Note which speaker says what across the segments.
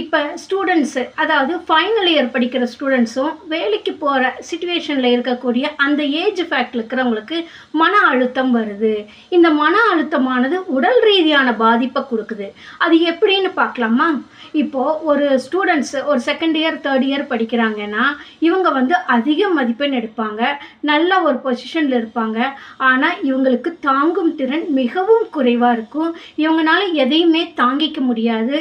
Speaker 1: இப்போ ஸ்டூடெண்ட்ஸு அதாவது final year படிக்கிற ஸ்டூடெண்ட்ஸும் வேலைக்கு போகிற சுச்சுவேஷனில் இருக்கக்கூடிய அந்த ஏஜ் ஃபேக்ட் இருக்கிறவங்களுக்கு மன அழுத்தம் வருது. இந்த மன அழுத்தமானது உடல் ரீதியான பாதிப்பை கொடுக்குது. அது எப்படின்னு பார்க்கலாமா? இப்போது ஒரு ஸ்டூடெண்ட்ஸ் ஒரு செகண்ட் இயர் தேர்ட் இயர் படிக்கிறாங்கன்னா இவங்க வந்து அதிக மதிப்பெண் எடுப்பாங்க நல்ல ஒரு பொசிஷனில் இருப்பாங்க. ஆனால் இவங்களுக்கு தாங்கும் திறன் மிகவும் குறைவாக இருக்கும். இவங்களால எதையுமே தாங்கிக்க முடியாது.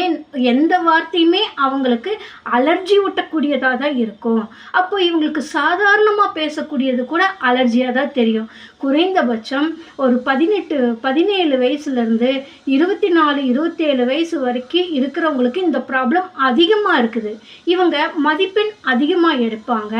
Speaker 1: ஏன் எந்த வார்த்தையுமே அவங்களுக்கு அலர்ஜி ஊட்டக்கூடியதாக தான் இருக்கும். அப்போ இவங்களுக்கு சாதாரணமாக பேசக்கூடியது கூட அலர்ஜியாக தான் தெரியும். குறைந்தபட்சம் ஒரு பதினெட்டு பதினேழு வயசுலேருந்து இருபத்தி நாலு இருபத்தேழு வயசு வரைக்கும் இருக்கிறவங்களுக்கு இந்த ப்ராப்ளம் அதிகமாக இருக்குது. இவங்க மதிப்பெண் அதிகமாக எடுப்பாங்க.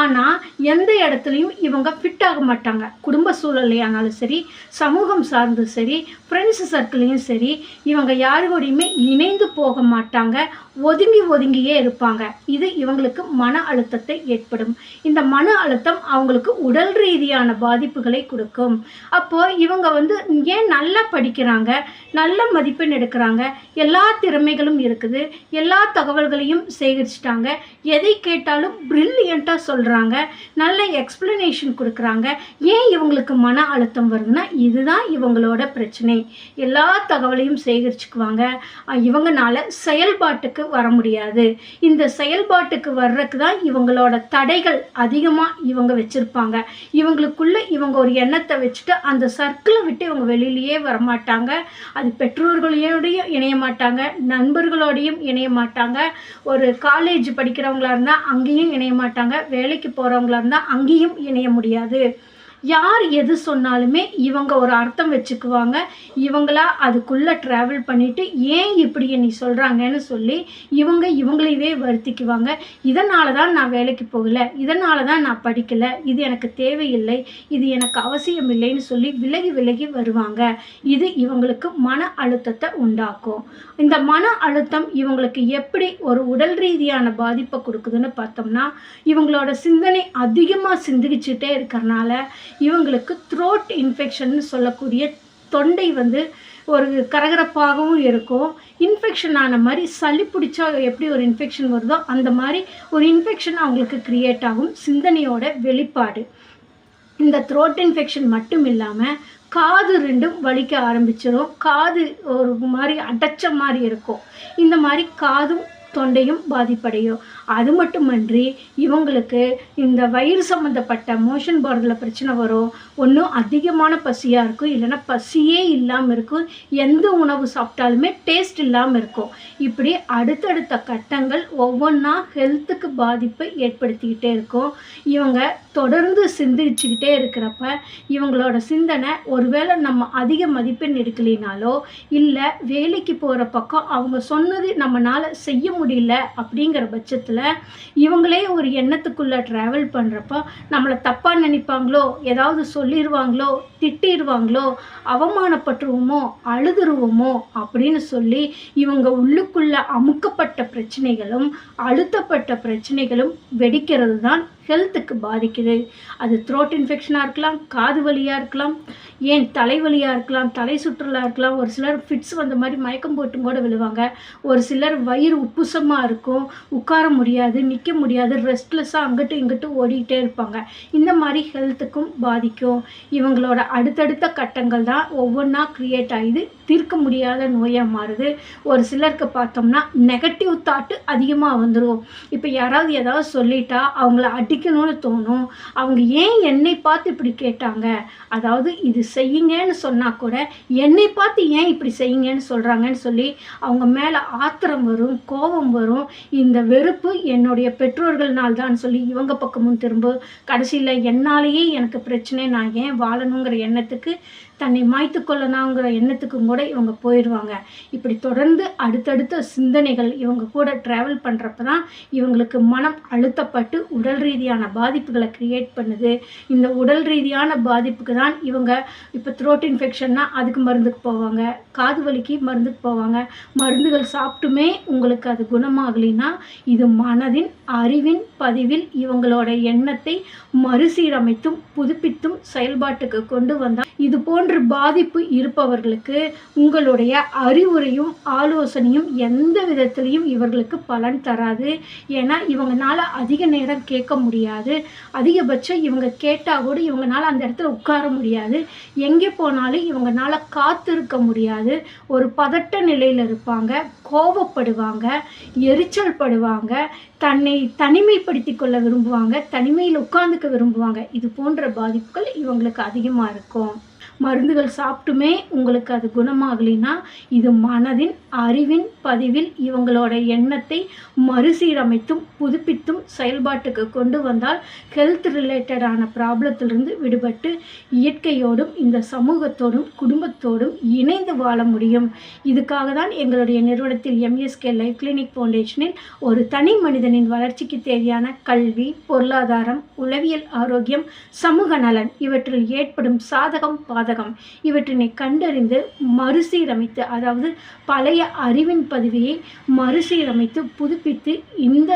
Speaker 1: ஆனால் எந்த இடத்துலையும் இவங்க ஃபிட் ஆக மாட்டாங்க. குடும்ப சூழலையானாலும் சரி சமூகம் சார்ந்தும் சரி ஃப்ரெண்ட்ஸ் சர்க்கிளையும் சரி இவங்க யாரு கூடயுமே இணைந்து போக மாட்டாங்க. மாட்டாங்க ஒதுங்கி ஒதுங்கியே இருப்பாங்க. இது இவங்களுக்கு மன அழுத்தத்தை ஏற்படும். இந்த மன அழுத்தம் அவங்களுக்கு உடல் ரீதியான பாதிப்புகளை கொடுக்கும். அப்போ இவங்க வந்து ஏன் நல்லா படிக்கிறாங்க? நல்ல மதிப்பெண் எடுக்கிறாங்க? எல்லா திறமைகளும் இருக்குது. எல்லா தகவல்களையும் சேகரிச்சிட்டாங்க. எதை கேட்டாலும் ப்ரில்லியண்ட்டாக சொல்கிறாங்க நல்ல எக்ஸ்பிளனேஷன் கொடுக்குறாங்க. ஏன் இவங்களுக்கு மன அழுத்தம் வருதுன்னா இதுதான் இவங்களோட பிரச்சனை. எல்லா தகவலையும் சேகரிச்சுக்குவாங்க. இவங்கனால செயல்பாட்டுக்கு வர முடியாது. இந்த செயல்பாட்டுக்கு வர்றதுக்கு தான் இவங்களோட தடைகள் அதிகமாக இவங்க வச்சுருப்பாங்க. இவங்களுக்குள்ளே இவங்க ஒரு எண்ணத்தை வச்சுட்டு அந்த சர்க்கிளை விட்டு இவங்க வெளியிலேயே வரமாட்டாங்க. அது பெற்றோர்களோடையும் இணைய மாட்டாங்க. நண்பர்களோடையும் இணைய மாட்டாங்க. ஒரு காலேஜ் படிக்கிறவங்களா இருந்தால் அங்கேயும் இணைய மாட்டாங்க. வேலைக்கு போகிறவங்களா இருந்தால் அங்கேயும் இணைய முடியாது. யார் எது சொன்னாலுமே இவங்க ஒரு அர்த்தம் வச்சுக்குவாங்க. இவங்களா அதுக்குள்ளே ட்ராவல் பண்ணிவிட்டு ஏன் இப்படி நீ சொல்கிறாங்கன்னு சொல்லி இவங்க இவங்களையவே வருத்திக்குவாங்க. இதனால தான் நான் வேலைக்கு போகல. இதனால தான் நான் படிக்கலை. இது எனக்கு தேவையில்லை. இது எனக்கு அவசியம் இல்லைன்னு சொல்லி விலகி விலகி வருவாங்க. இது இவங்களுக்கு மன அழுத்தத்தை உண்டாக்கும். இந்த மன அழுத்தம் இவங்களுக்கு எப்படி ஒரு உடல் ரீதியான பாதிப்பை கொடுக்குதுன்னு பார்த்தோம்னா இவங்களோட சிந்தனை அதிகமாக சிந்திச்சுட்டே இருக்கிறனால இவங்களுக்கு த்ரோட் இன்ஃபெக்ஷன் சொல்லக்கூடிய தொண்டை வந்து ஒரு கரகரப்பாகவும் இருக்கும். இன்ஃபெக்ஷன் ஆன மாதிரி சளி பிடிச்சா எப்படி ஒரு இன்ஃபெக்ஷன் வருதோ அந்த மாதிரி ஒரு இன்ஃபெக்ஷன் அவங்களுக்கு க்ரியேட் ஆகும். சிந்தனையோட வெளிப்பாடு. இந்த த்ரோட் இன்ஃபெக்ஷன் மட்டும் இல்லாமல் காது ரெண்டும் வலிக்க ஆரம்பிச்சிடும் காது ஒரு மாதிரி அடைச்ச மாதிரி இருக்கும். இந்த மாதிரி காதும் தொண்டையும் பாதிப்படையும். அது மட்டுமன்றி இவங்களுக்கு இந்த வயிறு சம்மந்தப்பட்ட மோஷன் போகிறதுல பிரச்சனை வரும். ஒன்றும் அதிகமான பசியாக இருக்கும். இல்லைன்னா பசியே இல்லாமல் இருக்கும். எந்த உணவு சாப்பிட்டாலுமே டேஸ்ட் இல்லாமல் இருக்கும். இப்படி அடுத்தடுத்த கட்டங்கள் ஒவ்வொன்றா ஹெல்த்துக்கு பாதிப்பை ஏற்படுத்திக்கிட்டே இருக்கும். இவங்க தொடர்ந்து சிந்திச்சுக்கிட்டே இருக்கிறப்ப இவங்களோட சிந்தனை ஒருவேளை நம்ம அதிக மதிப்பெண் எடுக்கலினாலோ இல்லை வேலைக்கு போகிற பக்கம் அவங்க சொன்னது நம்மளால் செய்ய முடியல அப்படிங்கிற பட்சத்தில் இவங்களே ஒரு எண்ணத்துக்குள்ளே ட்ராவல் பண்ணுறப்போ நம்மளை தப்பாக நினைப்பாங்களோ ஏதாவது சொல்லிடுவாங்களோ திட்டிடுவாங்களோ அவமானப்பட்டுருவோமோ அழுதுருவோமோ அப்படின்னு சொல்லி இவங்க உள்ளுக்குள்ளே அமுக்கப்பட்ட பிரச்சனைகளும் அழுத்தப்பட்ட பிரச்சனைகளும் வெடிக்கிறது தான் ஹெல்த்துக்கு பாதிக்குது. அது த்ரோட் இன்ஃபெக்ஷனாக இருக்கலாம் காது வலியாக இருக்கலாம் ஏன் தலைவலியாக இருக்கலாம் தலை சுற்றுலாக இருக்கலாம் ஒரு சிலர் ஃபிட்ஸ் வந்த மாதிரி மயக்கம் போட்டும் கூட விழுவாங்க. ஒரு சிலர் வயிறு உப்புசமாக இருக்கும் உட்கார முடியாது நிற்க முடியாது ரெஸ்ட்லெஸ்ஸாக அங்கிட்டும் இங்கிட்டும் ஓடிக்கிட்டே இருப்பாங்க. இந்த மாதிரி ஹெல்த்துக்கும் பாதிக்கும். இவங்களோட அடுத்தடுத்த கட்டங்கள் தான் ஒவ்வொன்றா க்ரியேட் ஆகிது தீர்க்க முடியாத நோயாக மாறுது. ஒரு சிலருக்கு பார்த்தோம்னா நெகட்டிவ் தாட்டு அதிகமாக வந்துடும் இப்போ யாராவது ஏதாவது சொல்லிட்டா அவங்கள அடிக்கணும்னு தோணும். அவங்க ஏன் என்னை பார்த்து இப்படி கேட்டாங்க? அதாவது இது செய்யுங்கன்னு சொன்னால் கூட என்னை பார்த்து ஏன் இப்படி செய்யுங்கன்னு சொல்கிறாங்கன்னு சொல்லி அவங்க மேலே ஆத்திரம் வரும் கோபம் வரும். இந்த வெறுப்பு என்னுடைய பெற்றோர்கள்னால் தான் சொல்லி இவங்க பக்கமும் திரும்ப கடைசியில் என்னாலேயே எனக்கு பிரச்சனை நான் ஏன் வாழணுங்கிற எண்ணத்துக்கு தன்னை மாய்த்து கொள்ளணுங்கிற எண்ணத்துக்கும் கூட இவங்க போயிடுவாங்க இப்படி தொடர்ந்து அடுத்தடுத்த சிந்தனைகள் இவங்க கூட ட்ராவல் பண்ணுறப்ப தான் இவங்களுக்கு மனம் அழுத்தப்பட்டு உடல் ரீதியான பாதிப்புகளை க்ரியேட் பண்ணுது. இந்த உடல் ரீதியான பாதிப்புக்கு தான் இவங்க இப்போ த்ரோட் இன்ஃபெக்ஷன்னா அதுக்கு மருந்துக்கு போவாங்க. காது வலிக்கு மருந்துக்கு போவாங்க. மருந்துகள் சாப்பிட்டுமே உங்களுக்கு அது குணமாகலைன்னா இது மனதின் அறிவின் பதிவில் இவங்களோட எண்ணத்தை மறுசீரமைத்தும் புதுப்பித்தும் செயல்பாட்டுக்கு கொண்டு வந்தால் இது போன்ற பாதிப்பு இருப்பவர்களுக்கு உங்களுடைய அறிவுரையும் ஆலோசனையும் எந்த விதத்திலையும் இவர்களுக்கு பலன் தராது. ஏன்னா இவங்கனால அதிக நேரம் கேட்க முடியும். முடியாது. அதிகபட்சம் இவங்க கேட்டால் கூட இவங்கனால அந்த இடத்துல உட்கார முடியாது. எங்கே போனாலும் இவங்கனால காத்திருக்க முடியாது. ஒரு பதட்ட நிலையில் இருப்பாங்க கோபப்படுவாங்க எரிச்சல் படுவாங்க தன்னை தனிமைப்படுத்தி கொள்ள விரும்புவாங்க தனிமையில் உட்கார்ந்துக்க விரும்புவாங்க. இது போன்ற பாதிப்புகள் இவங்களுக்கு அதிகமாக இருக்கும். மருந்துகள் சாப்பிட்டுமே உங்களுக்கு அது குணமாகலைன்னா இது மனதின் அறிவின் பதிவில் இவங்களோட எண்ணத்தை மறுசீரமைத்தும் புதுப்பித்தும் செயல்பாட்டுக்கு கொண்டு வந்தால் ஹெல்த் ரிலேட்டடான ப்ராப்ளத்திலிருந்து விடுபட்டு இயற்கையோடும் இந்த சமூகத்தோடும் குடும்பத்தோடும் இணைந்து வாழ முடியும். இதுக்காக தான் எங்களுடைய நிறுவனத்தில் எம்எஸ்கே லைஃப் கிளினிக் ஃபவுண்டேஷனில் ஒரு தனி மனிதனின் வளர்ச்சிக்கு தேவையான கல்வி பொருளாதாரம் உளவியல் ஆரோக்கியம் சமூக நலன் இவற்றில் ஏற்படும் சாதகம் பாதகம். இவற்றினை கண்டறிந்து மறுசீரமைத்து அதாவது பழைய அறிவின் பதிவியை மறுசீரமைத்து புதுப்பித்து இந்த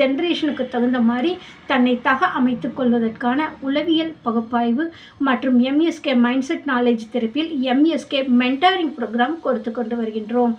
Speaker 1: ஜென்ரேஷனுக்கு தகுந்த மாதிரி தன்னை தக அமைத்து கொள்வதற்கான உளவியல் பகுப்பாய்வு மற்றும் எம்எஸ்கே மைண்ட் செட் நாலேஜ் தெரப்பியில் எம்எஸ்கே மென்டரிங் ப்ரோக்ராம் கொடுத்து கொண்டு வருகின்றோம்.